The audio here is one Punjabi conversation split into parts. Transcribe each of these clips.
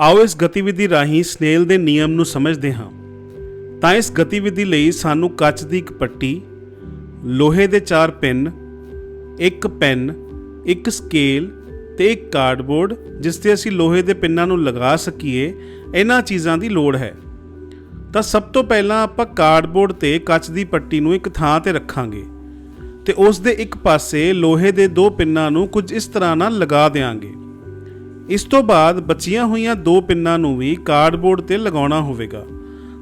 ਆਓ ਇਸ ਗਤੀਵਿਧੀ ਰਾਹੀਂ ਸਨੇਲ ਦੇ ਨਿਯਮ ਨੂੰ ਸਮਝਦੇ ਹਾਂ। ਤਾਂ ਇਸ ਗਤੀਵਿਧੀ ਲਈ ਸਾਨੂੰ ਕੱਚ ਦੀ ਇੱਕ ਪੱਟੀ, ਲੋਹੇ ਦੇ ਚਾਰ ਪਿੰਨ, ਇੱਕ ਪੈਨ, ਇੱਕ ਸਕੇਲ ਤੇ ਇੱਕ ਕਾਰਡਬੋਰਡ, ਜਿਸ ਤੇ ਅਸੀਂ ਲੋਹੇ ਦੇ ਪਿੰਨਾਂ ਨੂੰ ਲਗਾ ਸਕੀਏ, ਇਹਨਾਂ ਚੀਜ਼ਾਂ ਦੀ ਲੋੜ ਹੈ। ਤਾਂ ਸਭ ਤੋਂ ਪਹਿਲਾਂ ਆਪਾਂ ਕਾਰਡਬੋਰਡ ਤੇ ਕੱਚ ਦੀ ਪੱਟੀ ਨੂੰ ਇੱਕ ਥਾਂ ਤੇ ਰੱਖਾਂਗੇ ਤੇ ਉਸ ਦੇ ਇੱਕ ਪਾਸੇ ਲੋਹੇ ਦੇ ਦੋ ਪਿੰਨਾਂ ਨੂੰ ਕੁਝ ਇਸ ਤਰ੍ਹਾਂ ਨਾਲ ਲਗਾ ਦੇਵਾਂਗੇ ਇਸ ਤੋਂ ਬਾਅਦ ਬਚੀਆਂ ਹੋਈਆਂ ਦੋ ਪਿੰਨਾਂ ਨੂੰ ਵੀ ਕਾਰਡਬੋਰਡ ਤੇ ਲਗਾਉਣਾ ਹੋਵੇਗਾ।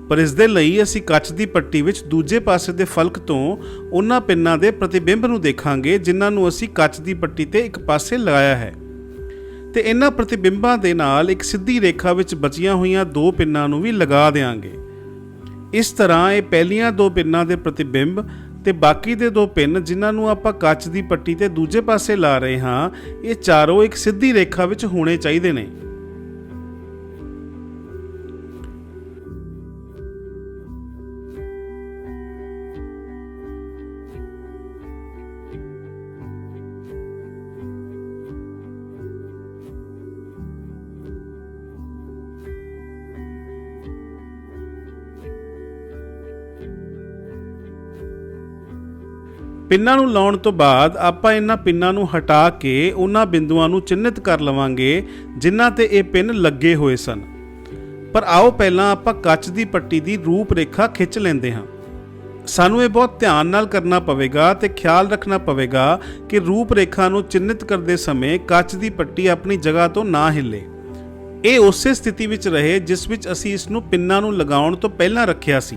ਪਰ ਇਸ ਦੇ ਲਈ ਅਸੀਂ ਕੱਚ ਦੀ ਪੱਟੀ ਵਿੱਚ ਦੂਜੇ ਪਾਸੇ ਦੇ ਫਲਕ ਤੋਂ ਉਹਨਾਂ ਪਿੰਨਾਂ ਦੇ ਪ੍ਰਤੀਬਿੰਬ ਨੂੰ ਦੇਖਾਂਗੇ, ਜਿਨ੍ਹਾਂ ਨੂੰ ਅਸੀਂ ਕੱਚ ਦੀ ਪੱਟੀ ਤੇ ਇੱਕ ਪਾਸੇ ਲਗਾਇਆ ਹੈ। ਤੇ ਇਹਨਾਂ ਪ੍ਰਤੀਬਿੰਬਾਂ ਦੇ ਨਾਲ ਇੱਕ ਸਿੱਧੀ ਰੇਖਾ ਵਿੱਚ ਬਚੀਆਂ ਹੋਈਆਂ ਦੋ ਪਿੰਨਾਂ ਨੂੰ ਵੀ ਲਗਾ ਦੇਵਾਂਗੇ ਇਸ ਤਰ੍ਹਾਂ ਇਹ ਪਹਿਲੀਆਂ ਦੋ ਪਿੰਨਾਂ ਦੇ ਪ੍ਰਤੀਬਿੰਬ ਤੇ ਬਾਕੀ ਦੇ ਦੋ ਪਿੰਨ ਜਿਨ੍ਹਾਂ ਨੂੰ ਆਪਾਂ ਕੱਚ ਦੀ ਪੱਟੀ ਤੇ ਦੂਜੇ ਪਾਸੇ ਲਾ ਰਹੇ ਹਾਂ, ਇਹ ਚਾਰੋਂ ਇੱਕ ਸਿੱਧੀ ਰੇਖਾ ਵਿੱਚ ਹੋਣੇ ਚਾਹੀਦੇ ਨੇ। ਪਿੰਨਾਂ ਨੂੰ ਲਾਉਣ ਤੋਂ ਬਾਅਦ ਆਪਾਂ ਇਹਨਾਂ ਪਿੰਨਾਂ ਨੂੰ ਹਟਾ ਕੇ ਉਹਨਾਂ ਬਿੰਦੂਆਂ ਨੂੰ ਚਿੰਨ੍ਹਿਤ ਕਰ ਲਵਾਂਗੇ, ਜਿਨ੍ਹਾਂ ਤੇ ਇਹ ਪਿੰਨ ਲੱਗੇ ਹੋਏ ਸਨ। ਪਰ ਆਓ ਪਹਿਲਾਂ ਆਪਾਂ ਕੱਚ ਦੀ ਪੱਟੀ ਦੀ ਰੂਪ ਰੇਖਾ ਖਿੱਚ ਲੈਂਦੇ ਹਾਂ। ਸਾਨੂੰ ਇਹ ਬਹੁਤ ਧਿਆਨ ਨਾਲ ਕਰਨਾ ਪਵੇਗਾ ਤੇ ਖਿਆਲ ਰੱਖਣਾ ਪਵੇਗਾ ਕਿ ਰੂਪ ਰੇਖਾ ਨੂੰ ਚਿੰਨ੍ਹਿਤ ਕਰਦੇ ਸਮੇਂ ਕੱਚ ਦੀ ਪੱਟੀ ਆਪਣੀ ਜਗ੍ਹਾ ਤੋਂ ਨਾ ਹਿੱਲੇ। ਇਹ ਉਸੇ ਸਥਿਤੀ ਵਿੱਚ ਰਹੇ ਜਿਸ ਵਿੱਚ ਅਸੀਂ ਇਸ ਨੂੰ ਪਿੰਨਾਂ ਨੂੰ ਲਗਾਉਣ ਤੋਂ ਪਹਿਲਾਂ ਰੱਖਿਆ ਸੀ।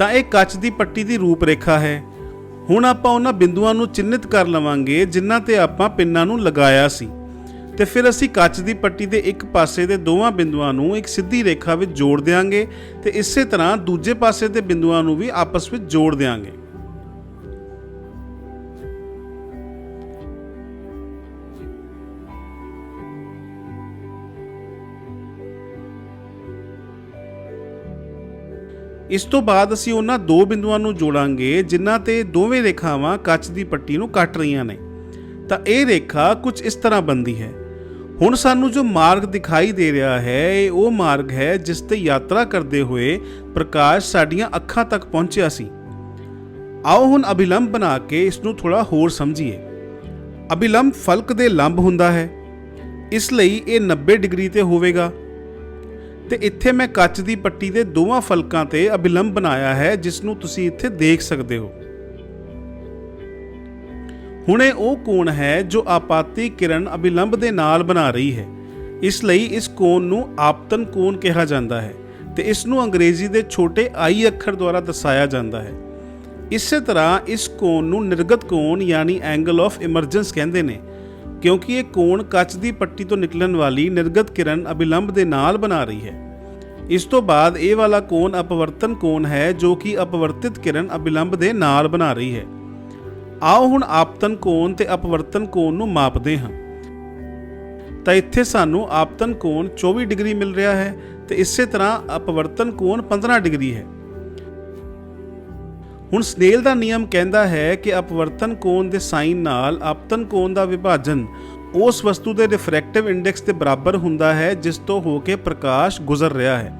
ਤਾਂ ਇਹ ਕੱਚ ਦੀ ਪੱਟੀ ਦੀ ਰੂਪ ਰੇਖਾ ਹੈ। ਹੁਣ ਆਪਾਂ ਉਹਨਾਂ ਬਿੰਦੂਆਂ ਨੂੰ ਚਿੰਨ੍ਹਿਤ ਕਰ ਲਵਾਂਗੇ, ਜਿਨ੍ਹਾਂ ਤੇ ਆਪਾਂ ਪਿੰਨਾਂ ਨੂੰ ਲਗਾਇਆ ਸੀ। ਤੇ ਫਿਰ ਅਸੀਂ ਕੱਚ ਦੀ ਪੱਟੀ ਦੇ ਇੱਕ ਪਾਸੇ ਦੇ ਦੋਵਾਂ ਬਿੰਦੂਆਂ ਨੂੰ ਇੱਕ ਸਿੱਧੀ ਰੇਖਾ ਵਿੱਚ ਜੋੜ ਦੇਵਾਂਗੇ ਤੇ ਇਸੇ ਤਰ੍ਹਾਂ ਦੂਜੇ ਪਾਸੇ ਦੇ ਬਿੰਦੂਆਂ ਨੂੰ ਵੀ ਆਪਸ ਵਿੱਚ ਜੋੜ ਦੇਵਾਂਗੇ ਇਸ ਤੋਂ ਬਾਅਦ ਅਸੀਂ ਉਹਨਾਂ ਦੋ ਬਿੰਦੂਆਂ ਨੂੰ ਜੋੜਾਂਗੇ, ਜਿਨ੍ਹਾਂ ਤੇ ਦੋਵੇਂ ਰੇਖਾਵਾਂ ਕੱਚ ਦੀ ਪੱਟੀ ਨੂੰ ਕੱਟ ਰਹੀਆਂ ਨੇ। ਤਾਂ ਇਹ ਰੇਖਾ ਕੁਝ ਇਸ ਤਰ੍ਹਾਂ ਬਣਦੀ ਹੈ। ਹੁਣ ਸਾਨੂੰ ਜੋ ਮਾਰਗ ਦਿਖਾਈ ਦੇ ਰਿਹਾ ਹੈ, ਇਹ ਉਹ ਮਾਰਗ ਹੈ ਜਿਸ ਤੇ ਯਾਤਰਾ ਕਰਦੇ ਹੋਏ ਪ੍ਰਕਾਸ਼ ਸਾਡੀਆਂ ਅੱਖਾਂ ਤੱਕ ਪਹੁੰਚਿਆ ਸੀ। ਆਓ ਹੁਣ ਅਭਿਲੰਬ ਬਣਾ ਕੇ ਇਸ ਨੂੰ ਥੋੜਾ ਹੋਰ ਸਮਝੀਏ। ਅਭਿਲੰਬ ਫਲਕ ਦੇ ਲੰਬ ਹੁੰਦਾ ਹੈ। ਇਸ ਲਈ ਇਹ 90 ਡਿਗਰੀ ਤੇ ਹੋਵੇਗਾ। ਤੇ ਇੱਥੇ ਮੈਂ ਕੱਚ ਦੀ ਪੱਟੀ ਦੇ ਦੋਵਾਂ ਫਲਕਾਂ ਤੇ ਅਭਿਲੰਬ ਬਣਾਇਆ ਹੈ, ਜਿਸ ਨੂੰ ਤੁਸੀਂ ਇੱਥੇ ਦੇਖ ਸਕਦੇ ਹੋ। ਹੁਣ ਇਹ ਉਹ ਕੋਣ ਹੈ ਜੋ ਆਪਾਤੀ ਕਿਰਨ ਅਭਿਲੰਬ ਦੇ ਨਾਲ ਬਣਾ ਰਹੀ ਹੈ। ਇਸ ਲਈ ਇਸ ਕੋਣ ਨੂੰ ਆਪਤਨ ਕੋਣ ਕਿਹਾ ਜਾਂਦਾ ਹੈ ਤੇ ਇਸ ਨੂੰ ਅੰਗਰੇਜ਼ੀ ਦੇ ਛੋਟੇ ਆਈ ਅੱਖਰ ਦੁਆਰਾ ਦਰਸਾਇਆ ਜਾਂਦਾ ਹੈ। ਇਸੇ ਤਰ੍ਹਾਂ ਇਸ ਕੋਣ ਨੂੰ ਨਿਰਗਤ ਕੋਣ ਯਾਨੀ ਐਂਗਲ ਆਫ ਇਮਰਜੈਂਸ ਕਹਿੰਦੇ ਨੇ। ਕਿਉਂਕਿ ਇਹ ਕੋਣ ਕੱਚ ਦੀ ਪੱਟੀ ਤੋਂ ਨਿਕਲਣ ਵਾਲੀ ਨਿਰਗਤ ਕਿਰਨ ਅਭਿਲੰਬ ਦੇ ਨਾਲ ਬਣਾ ਰਹੀ ਹੈ। ਇਸ ਤੋਂ ਬਾਅਦ ਇਹ ਵਾਲਾ ਕੋਣ ਅਪਵਰਤਨ ਕੋਣ ਹੈ ਜੋ ਕਿ ਅਪਵਰਤਿਤ ਕਿਰਨ ਅਭਿਲੰਬ ਦੇ ਨਾਲ ਬਣਾ ਰਹੀ ਹੈ। ਆਓ ਹੁਣ ਆਪਤਨ ਕੋਣ ਤੇ ਅਪਵਰਤਨ ਕੋਣ ਨੂੰ ਮਾਪਦੇ ਹਾਂ। ਤਾਂ ਇੱਥੇ ਸਾਨੂੰ ਆਪਤਨ ਕੋਣ 24 ਡਿਗਰੀ ਮਿਲ ਰਿਹਾ ਹੈ ਤੇ ਇਸੇ ਤਰ੍ਹਾਂ ਅਪਵਰਤਨ ਕੋਣ 15 ਡਿਗਰੀ ਹੈ। ਹੁਣ ਸਨੇਲ ਦਾ ਨਿਯਮ ਕਹਿੰਦਾ ਹੈ ਕਿ ਅਪਵਰਤਨ ਕੋਣ ਦੇ ਸਾਈਨ ਨਾਲ ਆਪਤਨ ਕੋਣ ਦਾ ਵਿਭਾਜਨ, ਉਸ ਵਸਤੂ ਦੇ ਰਿਫਰੈਕਟਿਵ ਇੰਡੈਕਸ ਦੇ ਬਰਾਬਰ ਹੁੰਦਾ ਹੈ ਜਿਸ ਤੋਂ ਹੋ ਕੇ ਪ੍ਰਕਾਸ਼ ਗੁਜ਼ਰ ਰਿਹਾ ਹੈ।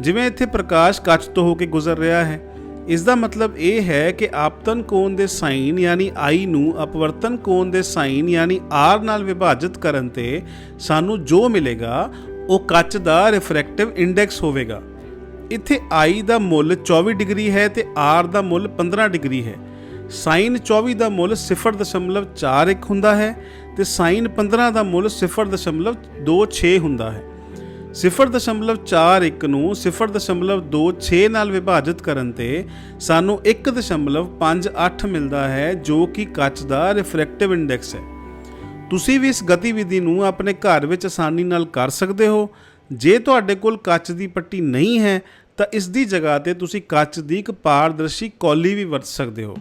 ਜਿਵੇਂ ਇੱਥੇ ਪ੍ਰਕਾਸ਼ ਕੱਚ ਤੋਂ ਹੋ ਕੇ ਗੁਜ਼ਰ ਰਿਹਾ ਹੈ। ਇਸ ਦਾ ਮਤਲਬ ਇਹ ਹੈ ਕਿ ਆਪਤਨ ਕੋਣ ਦੇ ਸਾਈਨ ਯਾਨੀ i ਨੂੰ ਅਪਵਰਤਨ ਕੋਣ ਦੇ ਸਾਈਨ ਯਾਨੀ r ਨਾਲ ਵਿਭਾਜਿਤ ਕਰਨ ਤੇ ਸਾਨੂੰ ਜੋ ਮਿਲੇਗਾ, ਉਹ ਕੱਚ ਦਾ ਰਿਫਰੈਕਟਿਵ ਇੰਡੈਕਸ ਹੋਵੇਗਾ। ਇੱਥੇ i ਦਾ ਮੁੱਲ 24 ਡਿਗਰੀ ਹੈ ਤੇ r ਦਾ ਮੁੱਲ 15 ਡਿਗਰੀ ਹੈ। ਸਾਈਨ 24 ਦਾ ਮੁੱਲ 0.41 ਹੁੰਦਾ ਹੈ ਤੇ ਸਾਈਨ 15 ਦਾ ਮੁੱਲ 0.26 ਹੁੰਦਾ ਹੈ। 0.41 ਨੂੰ 0.26 ਨਾਲ ਵਿਭਾਜਿਤ ਕਰਨ ਤੇ ਸਾਨੂੰ 1.58 ਮਿਲਦਾ ਹੈ, ਜੋ ਕਿ ਕੱਚ ਦਾ ਰਿਫਰੈਕਟਿਵ ਇੰਡੈਕਸ ਹੈ। ਤੁਸੀਂ ਵੀ ਇਸ ਗਤੀਵਿਧੀ ਨੂੰ ਆਪਣੇ ਘਰ ਵਿੱਚ ਆਸਾਨੀ ਨਾਲ ਕਰ ਸਕਦੇ ਹੋ। ਜੇ ਤੁਹਾਡੇ ਕੋਲ ਕੱਚ ਦੀ ਪੱਟੀ ਨਹੀਂ ਹੈ ਤਾਂ ਇਸ ਦੀ ਜਗ੍ਹਾ ਤੇ ਤੁਸੀਂ ਕੱਚ ਦੀ ਇੱਕ ਪਾਰਦਰਸ਼ੀ ਕੌਲੀ ਵੀ ਵਰਤ ਸਕਦੇ ਹੋ।